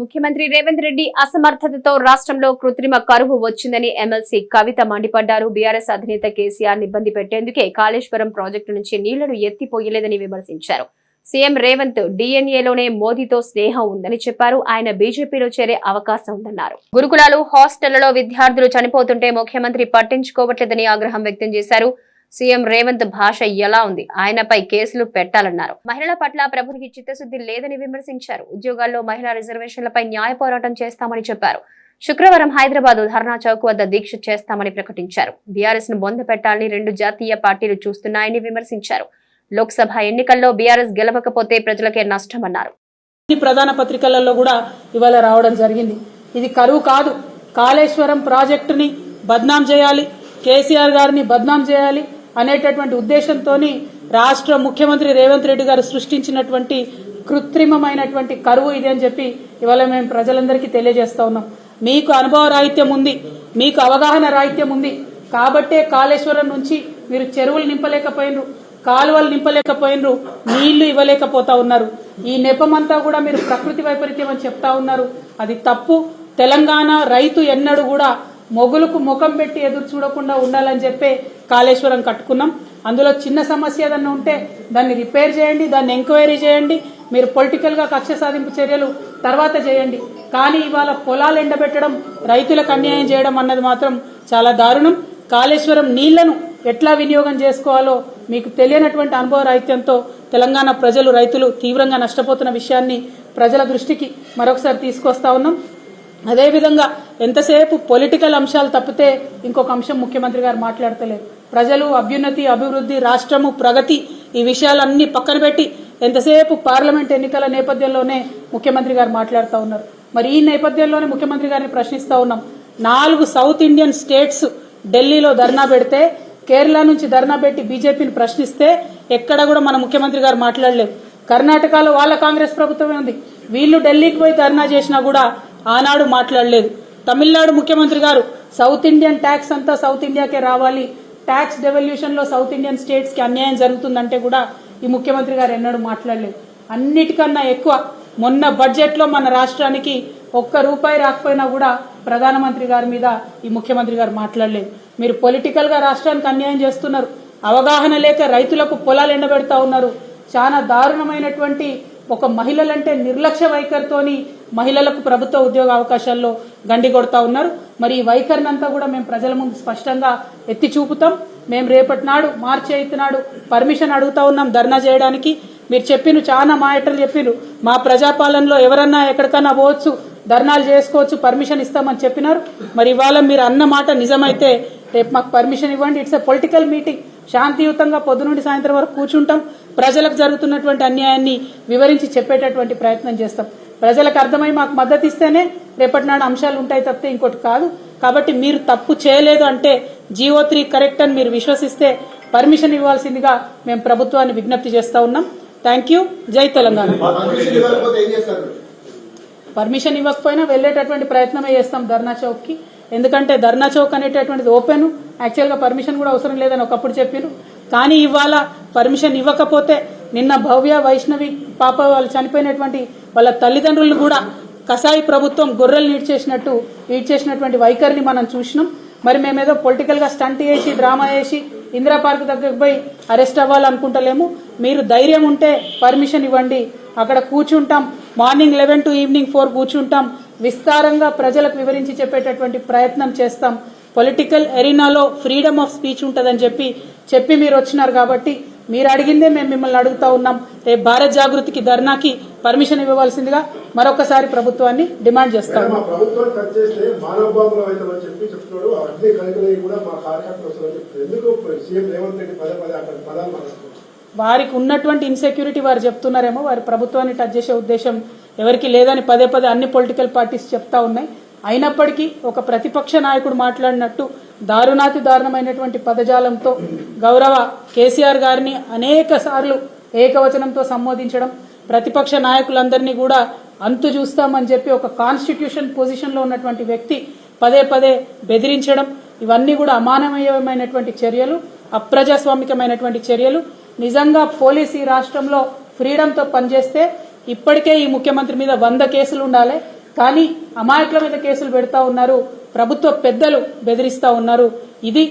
ముఖ్యమంత్రి రేవంత్ రెడ్డి అసమర్థతతో రాష్ట్రంలో కృత్రిమ కరువు వచ్చిందని ఎమ్మెల్సీ కవిత మండిపడ్డారు. బీఆర్ఎస్ అధినేత కేసీఆర్ ఇబ్బంది పెట్టేందుకే కాళేశ్వరం ప్రాజెక్టు నుంచి నీళ్ళను ఎత్తిపోయలేదని విమర్శించారు. సీఎం రేవంత్ డిఎన్ఏలోనే మోదీతో స్నేహం ఉందని చెప్పారు. ఆయన బీజేపీలో చేరే అవకాశం ఉందన్నారు. గురుకులాలు హాస్టళ్ళలో విద్యార్థులు చనిపోతుంటే ముఖ్యమంత్రి పట్టించుకోవట్లేదని ఆగ్రహం వ్యక్తం చేశారు. సీఎం రేవంత్ భాష ఎలా ఉంది? ఆయనపై కేసులు పెట్టాలన్నారు. మహిళల పట్ల ప్రభుత్వకి చిత్తశుద్ధి లేదని విమర్శించారు. ఉద్యోగాల్లో మహిళా రిజర్వేషన్లపై న్యాయ పోరాటం చేస్తామని చెప్పారు. శుక్రవారం హైదరాబాద్ ధర్నా చౌక్ వద్ద దీక్ష చేస్తామని ప్రకటించారు. బీఆర్ఎస్ను బొంద పెట్టాలని రెండు జాతీయ పార్టీలు చూస్తున్నాయని విమర్శించారు. లోక్సభ ఎన్నికల్లో బీఆర్ఎస్ గెలవకపోతే ప్రజలకే నష్టమన్నారు. ప్రధాన పత్రికలలో కూడా ఇవాళ రావడం జరిగింది. ఇది కరువు కాదు. కాళేశ్వరం ప్రాజెక్టుని బద్నాం చేయాలి. కేసీఆర్ గారిని బద్నాం చేయాలి. అనేటటువంటి ఉద్దేశంతో రాష్ట్ర ముఖ్యమంత్రి రేవంత్ రెడ్డి గారు సృష్టించినటువంటి కృత్రిమమైనటువంటి కరువు ఇది అని చెప్పి ఇవాళ మేము ప్రజలందరికీ తెలియజేస్తా ఉన్నాం. మీకు అనుభవ రాహిత్యం ఉంది మీకు అవగాహన రాహిత్యం ఉంది. కాబట్టే కాళేశ్వరం నుంచి మీరు చెరువులు నింపలేకపోయినరు కాలువలు నింపలేకపోయినరు నీళ్ళు ఇవ్వలేకపోతా ఉన్నారు. ఈ నెపమంతా కూడా మీరు ప్రకృతి వైపరీత్యం అని చెప్తా ఉన్నారు. అది తప్పు. తెలంగాణ రైతు ఎన్నడూ కూడా మొగులకు ముఖం పెట్టి ఎదురు చూడకుండా ఉండాలని చెప్పే కాళేశ్వరం కట్టుకున్నాం. అందులో చిన్న సమస్య ఏదన్నా ఉంటే దాన్ని రిపేర్ చేయండి దాన్ని ఎంక్వైరీ చేయండి. మీరు పొలిటికల్గా కక్ష సాధింపు చర్యలు తర్వాత చేయండి. కానీ ఇవాళ పొలాలు ఎండబెట్టడం రైతులకు అన్యాయం చేయడం అన్నది మాత్రం చాలా దారుణం. కాళేశ్వరం నీళ్ళను ఎట్లా వినియోగం చేసుకోవాలో మీకు తెలియనటువంటి అనుభవ రాహిత్యంతో తెలంగాణ ప్రజలు రైతులు తీవ్రంగా నష్టపోతున్న విషయాన్ని ప్రజల దృష్టికి మరొకసారి తీసుకొస్తా ఉన్నాం. అదేవిధంగా ఎంతసేపు పొలిటికల్ అంశాలు తప్పితే ఇంకొక అంశం ముఖ్యమంత్రి గారు మాట్లాడతలేరు. ప్రజలు అభ్యున్నతి అభివృద్ధి రాష్ట్రము ప్రగతి ఈ విషయాలన్నీ పక్కన పెట్టి ఎంతసేపు పార్లమెంట్ ఎన్నికల నేపథ్యంలోనే ముఖ్యమంత్రి గారు మాట్లాడుతూ ఉన్నారు. మరి ఈ నేపథ్యంలోనే ముఖ్యమంత్రి గారిని ప్రశ్నిస్తూ ఉన్నాం. నాలుగు సౌత్ ఇండియన్ స్టేట్స్ ఢిల్లీలో ధర్నా పెడితే కేరళ నుంచి ధర్నా పెట్టి బీజేపీని ప్రశ్నిస్తే ఎక్కడ కూడా మన ముఖ్యమంత్రి గారు మాట్లాడలేదు కర్ణాటకలో వాళ్ళ కాంగ్రెస్ ప్రభుత్వమే ఉంది. వీళ్ళు ఢిల్లీకి పోయి ధర్నా చేసినా కూడా ఆనాడు మాట్లాడలేదు. తమిళనాడు ముఖ్యమంత్రి గారు సౌత్ ఇండియన్ ట్యాక్స్ అంతా సౌత్ ఇండియాకే రావాలి. ట్యాక్స్ డెవల్యూషన్లో సౌత్ ఇండియన్ స్టేట్స్కి అన్యాయం జరుగుతుందంటే కూడా ఈ ముఖ్యమంత్రి గారు ఎన్నడూ మాట్లాడలేదు. అన్నిటికన్నా ఎక్కువ మొన్న బడ్జెట్లో మన రాష్ట్రానికి ఒక్క రూపాయి రాకపోయినా కూడా ప్రధానమంత్రి గారి మీద ఈ ముఖ్యమంత్రి గారు మాట్లాడలేదు. మీరు పొలిటికల్గా రాష్ట్రానికి అన్యాయం చేస్తున్నారు. అవగాహన లేక రైతులకు పొలాలు ఎండబెడతా ఉన్నారు. చాలా దారుణమైనటువంటి ఒక మహిళలంటే నిర్లక్ష్య వైఖరితోని మహిళలకు ప్రభుత్వ ఉద్యోగ అవకాశాల్లో గండి కొడతా ఉన్నారు. మరి ఈ వైఖరినంతా కూడా మేము ప్రజల ముందు స్పష్టంగా ఎత్తి చూపుతాం. మేము రేపటి నాడు మార్చి అయితే నాడు పర్మిషన్ అడుగుతా ఉన్నాం ధర్నా చేయడానికి. మీరు చెప్పిన చాలా మాయటర్లు చెప్పిరు మా ప్రజాపాలనలో ఎవరన్నా ఎక్కడికన్నా పోవచ్చు ధర్నాలు చేసుకోవచ్చు పర్మిషన్ ఇస్తామని చెప్పినారు. మరి ఇవాళ మీరు అన్న మాట నిజమైతే రేపు మాకు పర్మిషన్ ఇవ్వండి. It's a political meeting. శాంతియుతంగా పొద్దు నుండి సాయంత్రం వరకు కూర్చుంటాం. ప్రజలకు జరుగుతున్నటువంటి అన్యాయాన్ని వివరించి చెప్పేటటువంటి ప్రయత్నం చేస్తాం. ప్రజలకు అర్థమై మాకు మద్దతు ఇస్తేనే రేపటి నాడు అంశాలు ఉంటాయి తప్పితే ఇంకోటి కాదు. కాబట్టి మీరు తప్పు చేయలేదు అంటే జీవో త్రీ కరెక్ట్ అని మీరు విశ్వసిస్తే పర్మిషన్ ఇవ్వాల్సిందిగా మేము ప్రభుత్వాన్ని విజ్ఞప్తి చేస్తా ఉన్నాం. థ్యాంక్ యూ జై తెలంగాణ. పర్మిషన్ ఇవ్వకపోయినా వెళ్ళేటటువంటి ప్రయత్నమే చేస్తాం ధర్నా చౌక్కి ఎందుకంటే ధర్నా చౌక్ అనేటటువంటిది ఓపెన్. యాక్చువల్గా పర్మిషన్ కూడా అవసరం లేదని ఒకప్పుడు చెప్పారు. కానీ ఇవాళ పర్మిషన్ ఇవ్వకపోతే నిన్న భవ్య వైష్ణవి పాప వాళ్ళు చనిపోయినటువంటి వాళ్ళ తల్లిదండ్రులను కూడా కసాయి ప్రభుత్వం గొర్రెలు ఈడ్చేసినట్టు ఈడ్చేసినటువంటి వైఖరిని మనం చూసినాం. మరి మేమేదో పొలిటికల్గా స్టంట్ వేసి డ్రామా వేసి ఇందిరా పార్క్ దగ్గరకు పోయి అరెస్ట్ అవ్వాలనుకుంటలేము. మీరు ధైర్యం ఉంటే పర్మిషన్ ఇవ్వండి. అక్కడ కూర్చుంటాం. Morning eleven to evening four కూర్చుంటాం. విస్తారంగా ప్రజలకు వివరించి చెప్పేటటువంటి ప్రయత్నం చేస్తాం. పొలిటికల్ ఎరీనాలో ఫ్రీడమ్ ఆఫ్ స్పీచ్ ఉంటుందని చెప్పి చెప్పి మీరు వచ్చినారు కాబట్టి మీరు అడిగిందే మేము మిమ్మల్ని అడుగుతా ఉన్నాం. రేపు భారత్ జాగృతికి ధర్నాకి పర్మిషన్ ఇవ్వవలసిందిగా మరొకసారి ప్రభుత్వాన్ని డిమాండ్ చేస్తాం. మా ప్రభుత్వం కట్ చేస్తే మానవ బాబులు అవుతామని చెప్పి చెప్తున్నాడు. అగ్ని కలికలై కూడా మా కార్యకర్తలు వస్తారని చెప్తున్నారు. ఎందుకు సీఎం రేవంత్ రెడ్డి పదే పదే అక్కడ పదాలు మాట్లాడుతున్నారు? వారికి ఉన్నటువంటి ఇన్సెక్యూరిటీ వారు చెప్తున్నారేమో వారి ప్రభుత్వాన్ని టచ్ చేసే ఉద్దేశం ఎవరికి లేదని పదే పదే అన్ని పొలిటికల్ పార్టీస్ చెప్తా ఉన్నాయి. అయినప్పటికీ ఒక ప్రతిపక్ష నాయకుడు మాట్లాడినట్టు దారుణాతి దారుణమైనటువంటి పదజాలంతో గౌరవ కేసీఆర్ గారిని అనేక సార్లు ఏకవచనంతో సంబోధించడం ప్రతిపక్ష నాయకులందరినీ కూడా అంతు చూస్తామని చెప్పి ఒక కాన్స్టిట్యూషన్ పొజిషన్లో ఉన్నటువంటి వ్యక్తి పదే పదే బెదిరించడం ఇవన్నీ కూడా అమానవీయమైనటువంటి చర్యలు అప్రజాస్వామికమైనటువంటి చర్యలు. నిజంగా పోలీస్ ఈ రాష్ట్రంలో ఫ్రీడంతో పనిచేస్తే ఇప్పటికే ఈ ముఖ్యమంత్రి మీద వంద కేసులు ఉండాలి. కానీ అమాయకుల మీద కేసులు పెడతా ఉన్నారు. ప్రభుత్వ పెద్దలు బెదిరిస్తా ఉన్నారు. ఇది